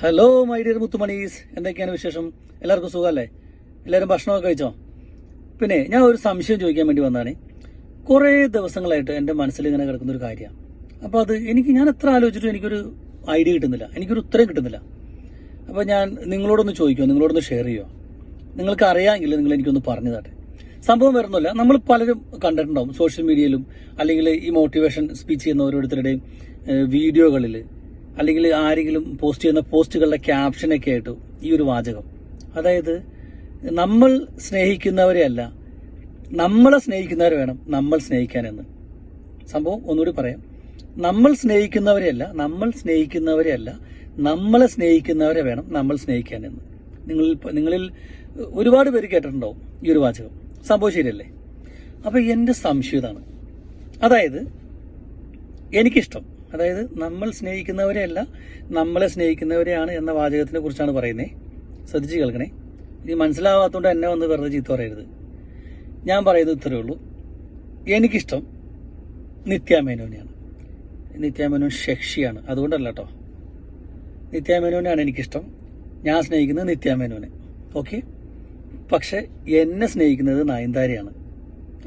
Hello my dear മുത്തുമണീസ്. എന്തൊക്കെയാണ് വിശേഷം? എല്ലാവർക്കും സുഖമല്ലേ? എല്ലാവരും ഭക്ഷണമൊക്കെ കഴിച്ചോ? പിന്നെ ഞാൻ ഒരു സംശയം ചോദിക്കാൻ വേണ്ടി വന്നതാണ്. കുറേ ദിവസങ്ങളായിട്ട് എന്റെ മനസ്സിൽ ഇങ്ങനെ കിടക്കുന്ന ഒരു കാര്യമാണ്. അപ്പോൾ അത് എനിക്ക് ഞാൻ എത്ര ആലോചിച്ചിട്ടും എനിക്കൊരു ഐഡിയ കിട്ടുന്നില്ല. എനിക്കൊരു ഉത്തരം കിട്ടുന്നില്ല. അപ്പോൾ ഞാൻ നിങ്ങളോടൊന്ന് ചോദിക്കുമോ നിങ്ങളോടൊന്ന് ഷെയർ ചെയ്യുമോ നിങ്ങൾക്ക് അറിയാമെങ്കിൽ നിങ്ങൾ എനിക്കൊന്ന് പറഞ്ഞു തട്ടെ സംഭവം വരുന്നില്ല നമ്മൾ പലരും കണ്ടിട്ടുണ്ടാവും സോഷ്യൽ മീഡിയയിലും അല്ലെങ്കിൽ ഈ മോട്ടിവേഷൻ സ്പീച്ച് ചെയ്യുന്ന ഓരോരുത്തരുടെയും വീഡിയോകളിൽ അല്ലെങ്കിൽ ആരെങ്കിലും പോസ്റ്റ് ചെയ്യുന്ന പോസ്റ്റുകളുടെ ക്യാപ്ഷനൊക്കെ ആയിട്ട് ഈ ഒരു വാചകം. അതായത് നമ്മൾ സ്നേഹിക്കുന്നവരെയല്ല നമ്മളെ സ്നേഹിക്കുന്നവരെ വേണം നമ്മൾ സ്നേഹിക്കാനെന്ന്. സംഭവം ഒന്നുകൂടി പറയാം. നമ്മൾ സ്നേഹിക്കുന്നവരെയല്ല നമ്മൾ സ്നേഹിക്കുന്നവരെയല്ല നമ്മളെ സ്നേഹിക്കുന്നവരെ വേണം നമ്മൾ സ്നേഹിക്കാനെന്ന്. നിങ്ങളിൽ നിങ്ങളിൽ ഒരുപാട് പേര് കേട്ടിട്ടുണ്ടാവും ഈ ഒരു വാചകം. സംഭവം ശരിയല്ലേ? അപ്പൊ എന്റെ സംശയം ഇതാണ്. അതായത് എനിക്കിഷ്ടം. അതായത് നമ്മൾ സ്നേഹിക്കുന്നവരെയല്ല നമ്മളെ സ്നേഹിക്കുന്നവരെയാണ് എന്ന വാചകത്തിനെ കുറിച്ചാണ് പറയുന്നത് ശ്രദ്ധിച്ച് കേൾക്കണേ. ഇത് മനസ്സിലാവാത്തതുകൊണ്ട് എന്നെ വന്ന് വെറുതെ ചീത്ത പറയരുത്. ഞാൻ പറയുന്നത് ഇത്രയേ ഉള്ളൂ. എനിക്കിഷ്ടം നിത്യാമേനോനെയാണ്. നിത്യാമേനോൻ ശക്ഷിയാണ്. അതുകൊണ്ടല്ല കേട്ടോ നിത്യാമേനോനെയാണ് എനിക്കിഷ്ടം. ഞാൻ സ്നേഹിക്കുന്നത് നിത്യാമേനോനെ. ഓക്കെ? പക്ഷെ എന്നെ സ്നേഹിക്കുന്നത് നയൻതാരയാണ്.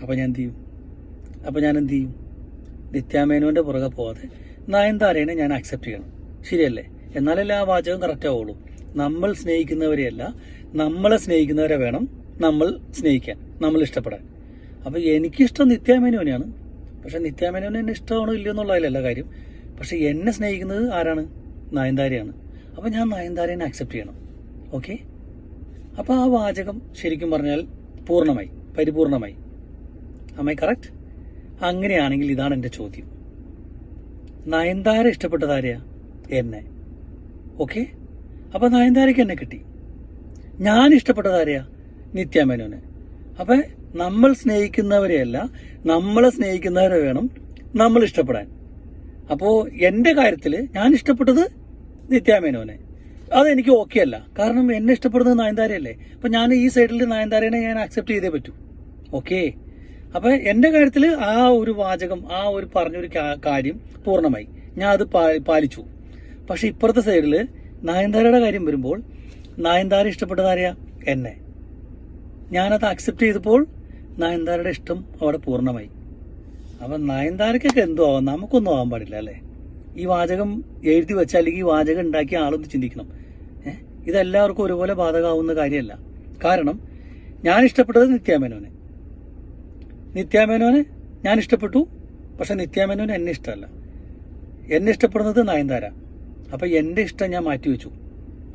അപ്പം ഞാൻ എന്ത് ചെയ്യും? അപ്പം ഞാൻ എന്ത് ചെയ്യും? നിത്യാമേനോന്റെ പുറകെ പോവാതെ നയൻതാരേനെ ഞാൻ അക്സെപ്റ്റ് ചെയ്യണം. ശരിയല്ലേ? എന്നാലല്ലേ ആ വാചകം കറക്റ്റ് ആവുള്ളൂ? നമ്മൾ സ്നേഹിക്കുന്നവരെയല്ല നമ്മളെ സ്നേഹിക്കുന്നവരെ വേണം നമ്മൾ സ്നേഹിക്കാൻ നമ്മൾ ഇഷ്ടപ്പെടാൻ. അപ്പൊ എനിക്കിഷ്ടം നിത്യാമേനോനെയാണ് പക്ഷെ നിത്യാമേനോനെ എന്നെ ഇഷ്ടമാണോ ഇല്ലയോ എന്നുള്ളതിലല്ല കാര്യം. പക്ഷെ എന്നെ സ്നേഹിക്കുന്നത് ആരാണ്? നയൻതാരയാണ്. അപ്പോൾ ഞാൻ നയൻതാരേനെ അക്സെപ്റ്റ് ചെയ്യണം. ഓക്കെ? അപ്പോൾ ആ വാചകം ശരിക്കും പറഞ്ഞാൽ പൂർണമായി പരിപൂർണമായി. അമ്മ കറക്റ്റ് അങ്ങനെയാണെങ്കിൽ ഇതാണ് എന്റെ ചോദ്യം. നയൻതാര ഇഷ്ടപ്പെട്ടതാരെയാ എന്നെ. ഓക്കെ? അപ്പൊ നയൻതാരയ്ക്ക് എന്നെ കിട്ടി. ഞാൻ ഇഷ്ടപ്പെട്ടതാരെയാ നിത്യാമേനോന് അപ്പൊ നമ്മൾ സ്നേഹിക്കുന്നവരെയല്ല നമ്മളെ സ്നേഹിക്കുന്നവരെ വേണം നമ്മൾ ഇഷ്ടപ്പെടാൻ. അപ്പോ എന്റെ കാര്യത്തിൽ ഞാൻ ഇഷ്ടപ്പെട്ടത് നിത്യാമേനോനെ അതെനിക്ക് ഓക്കെ അല്ല. കാരണം എന്നെ ഇഷ്ടപ്പെടുന്നത് നയൻതാരയല്ലേ. അപ്പൊ ഞാൻ ഈ സൈഡിൽ നയൻതാരനെ ഞാൻ അക്സെപ്റ്റ് ചെയ്തേ പറ്റൂ. ഓക്കെ അപ്പൊ എന്റെ കാര്യത്തിൽ ആ ഒരു വാചകം ആ ഒരു പറഞ്ഞൊരു കാര്യം പൂർണമായി. ഞാൻ അത് പാലിച്ചു. പക്ഷെ ഇപ്പുറത്തെ സൈഡിൽ നയൻതാരയുടെ കാര്യം വരുമ്പോൾ നയൻതാര ഇഷ്ടപ്പെട്ടതാരെയാ എന്നെ. ഞാനത് അക്സെപ്റ്റ് ചെയ്തപ്പോൾ നയൻതാരയുടെ ഇഷ്ടം അവിടെ പൂർണമായി. അപ്പൊ നയൻതാരക്കൊക്കെ എന്തോ ആവാം? നമുക്കൊന്നും ആവാൻ പാടില്ല അല്ലേ? ഈ വാചകം എഴുതി വെച്ച അല്ലെങ്കിൽ ഈ വാചകം ഉണ്ടാക്കിയ ആളൊന്ന് ചിന്തിക്കണം. ഇതെല്ലാവർക്കും ഒരുപോലെ ബാധകമാവുന്ന കാര്യമല്ല. കാരണം ഞാൻ ഇഷ്ടപ്പെട്ടത് നിത്യാമേനോനെ. നിത്യാമേനോനെ ഞാൻ ഇഷ്ടപ്പെട്ടു പക്ഷെ നിത്യാമേനോന് എന്നെ ഇഷ്ടമല്ല. എന്നെ ഇഷ്ടപ്പെടുന്നത് നയൻതാര. അപ്പോൾ എന്റെ ഇഷ്ടം ഞാൻ മാറ്റിവെച്ചു.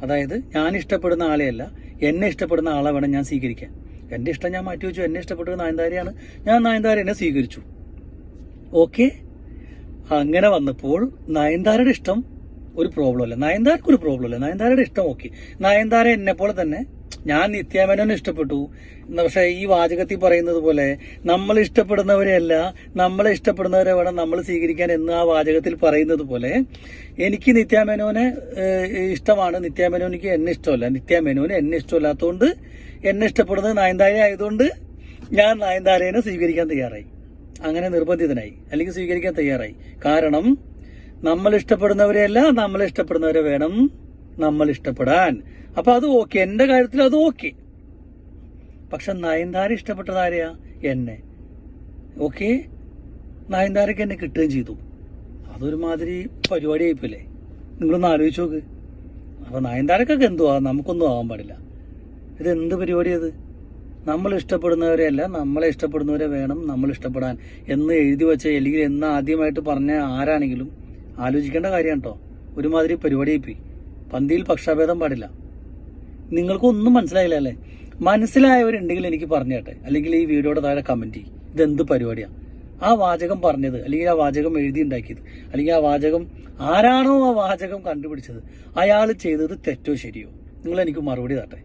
അതായത് ഞാൻ ഇഷ്ടപ്പെടുന്ന ആളെയല്ല എന്നെ ഇഷ്ടപ്പെടുന്ന ആളെ വേണം ഞാൻ സ്വീകരിക്കാൻ. എന്റെ ഇഷ്ടം ഞാൻ മാറ്റിവെച്ചു എന്നെ ഇഷ്ടപ്പെട്ടത് നയൻതാരയാണ്. ഞാൻ നയൻതാര എന്നെ സ്വീകരിച്ചു. ഓക്കെ? അങ്ങനെ വന്നപ്പോൾ നയൻതാരയുടെ ഇഷ്ടം ഒരു പ്രോബ്ലം അല്ല. നയൻതാരക്ക് ഒരു പ്രോബ്ലം അല്ല. നയൻതാരയുടെ ഇഷ്ടം ഓക്കെ നയൻതാര എന്നെ പോലെ തന്നെ ഞാൻ നിത്യാമേനോനെ ഇഷ്ടപ്പെട്ടു. പക്ഷെ ഈ വാചകത്തിൽ പറയുന്നത് പോലെ നമ്മൾ ഇഷ്ടപ്പെടുന്നവരെയല്ല നമ്മളെ ഇഷ്ടപ്പെടുന്നവരെ വേണം നമ്മൾ സ്വീകരിക്കാൻ എന്ന് ആ വാചകത്തിൽ പറയുന്നത് പോലെ എനിക്ക് നിത്യാമേനോനെ ഇഷ്ടമാണ്. നിത്യാമേനോനിക്ക് എന്നെ ഇഷ്ടമല്ല. നിത്യാമേനോന് എന്നെ ഇഷ്ടമല്ലാത്തതുകൊണ്ട് എന്നെ ഇഷ്ടപ്പെടുന്നത് നയൻതാര ആയതുകൊണ്ട് ഞാൻ നയൻതാരേനെ സ്വീകരിക്കാൻ തയ്യാറായി. അങ്ങനെ നിർബന്ധിതനായി. അല്ലെങ്കിൽ സ്വീകരിക്കാൻ തയ്യാറായി. കാരണം നമ്മൾ ഇഷ്ടപ്പെടുന്നവരെയല്ല നമ്മൾ ഇഷ്ടപ്പെടുന്നവരെ വേണം നമ്മൾ ഇഷ്ടപ്പെടാൻ. അപ്പൊ അത് ഓക്കെ. എന്റെ കാര്യത്തിൽ അത് ഓക്കെ. പക്ഷെ നയൻതാര ഇഷ്ടപ്പെട്ടത് ആരെയാ? എന്നെ. ഓക്കെ? നയൻതാരക്ക് എന്നെ കിട്ടുകയും ചെയ്തു. അതൊരുമാതിരി പരിപാടി ആയിപ്പോലെ നിങ്ങളൊന്ന് ആലോചിച്ചു നോക്ക്. അപ്പൊ നയൻതാരക്കൊക്കെ എന്തുവാ? നമുക്കൊന്നും ആവാൻ പാടില്ല. ഇത് എന്ത് പരിപാടി അത്? നമ്മൾ ഇഷ്ടപ്പെടുന്നവരെയല്ല നമ്മളെ ഇഷ്ടപ്പെടുന്നവരെ വേണം നമ്മൾ ഇഷ്ടപ്പെടാൻ. എന്ന് എഴുതി വെച്ച അല്ലെങ്കിൽ എന്ന് ആദ്യമായിട്ട് പറഞ്ഞ ആരാണെങ്കിലും ആലോചിക്കേണ്ട കാര്യമാണ് കേട്ടോ ഒരുമാതിരി പരിപാടി പോയി പന്തിയിൽ പക്ഷാഭേദം പാടില്ല. നിങ്ങൾക്കൊന്നും മനസ്സിലായില്ല അല്ലേ? മനസ്സിലായവരുണ്ടെങ്കിൽ എനിക്ക് പറഞ്ഞു കേട്ടെ അല്ലെങ്കിൽ ഈ വീഡിയോയുടെ താഴെ കമന്റ് ചെയ്യും. ഇതെന്ത് പരിപാടിയാണ് ആ വാചകം പറഞ്ഞത് അല്ലെങ്കിൽ ആ വാചകം എഴുതി ഉണ്ടാക്കിയത് അല്ലെങ്കിൽ ആ വാചകം ആരാണോ ആ വാചകം കണ്ടുപിടിച്ചത് അയാൾ ചെയ്തത് തെറ്റോ ശരിയോ? നിങ്ങൾ എനിക്ക് മറുപടി തട്ടെ